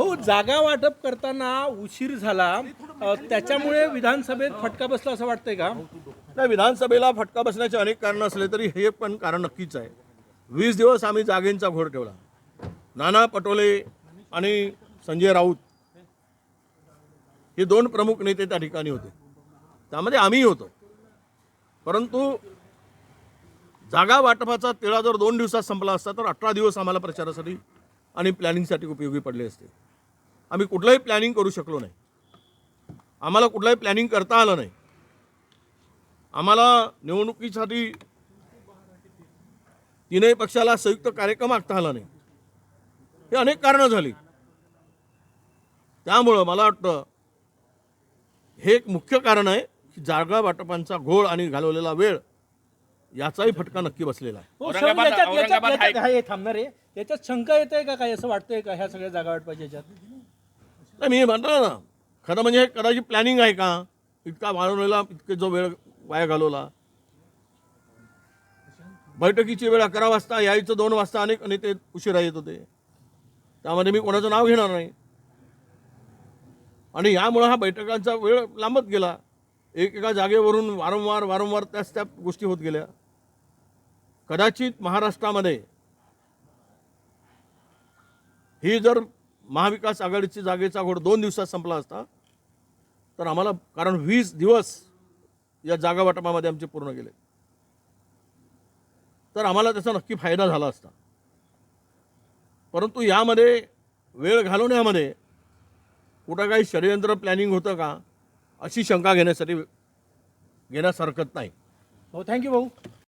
हो जागा वाटप करताना उशीर झाला. त्याच्यामुळे विधानसभेत फटका बसला असं वाटतंय का? नाही विधानसभेला फटका बसण्याचे अनेक कारणं असले तरी हे पण कारण नक्कीच आहे. वीस दिवस आम्ही जागेंचा घोर ठेवला. नाना पटोले आणि संजय राऊत हे दोन प्रमुख नेते त्या ठिकाणी होते. त्यामध्ये आम्ही होतो. परंतु जागा वाटपाचा तिळा जर दोन दिवसात संपला असता तर अठरा दिवस आम्हाला प्रचारासाठी आणि प्लॅनिंगसाठी उपयोगी पडले असते. आम्ही कुठलंही प्लॅनिंग करू शकलो नाही. आम्हाला कुठलंही प्लॅनिंग करता आलं नाही. आम्हाला निवडणुकीसाठी तीनही पक्षाला संयुक्त कार्यक्रम आखता आला नाही. हे अनेक कारणं झाली. त्यामुळं मला वाटतं हे एक मुख्य कारण आहे की जागा वाटपांचा घोळ आणि घालवलेला वेळ याचाही फटका नक्की बसलेला आहे. हो, थांबणार आहे. याच्यात शंका येत आहे का काय? असं वाटतंय का? ह्या सगळ्या जागा वाटपाच्या याच्यात? नाही मी म्हणतो ना खरं म्हणजे कदाचित प्लॅनिंग आहे का? इतका वाढवलेला इतके जो वेळ वाया घालवला. बैठकीची वेळ अकरा वाजता यायचं दोन वाजता अनेक नेते उशिरा येत होते. त्यामध्ये मी कोणाचं नाव घेणार नाही. आणि यामुळं हा बैठकांचा वेळ लांबत गेला. एक एका जागेवरून वारंवार वारंवार त्याच त्या गोष्टी होत गेल्या. कदाचित महाराष्ट्रामध्ये ही जर महाविकास आघाडीची जागेचा घोड दोन दिवसात संपला असता तर आम्हाला कारण वीस दिवस या जागा वाटपामध्ये आमचे पूर्ण गेले. तर आम्हाला त्याचा नक्की फायदा झाला असता. परंतु यामध्ये वेळ घालवण्यामध्ये कुठं काही षडयंत्र प्लॅनिंग होतं का अशी शंका घेण्यासाठी घेण्यास हरकत नाही. हो थँक्यू भाऊ.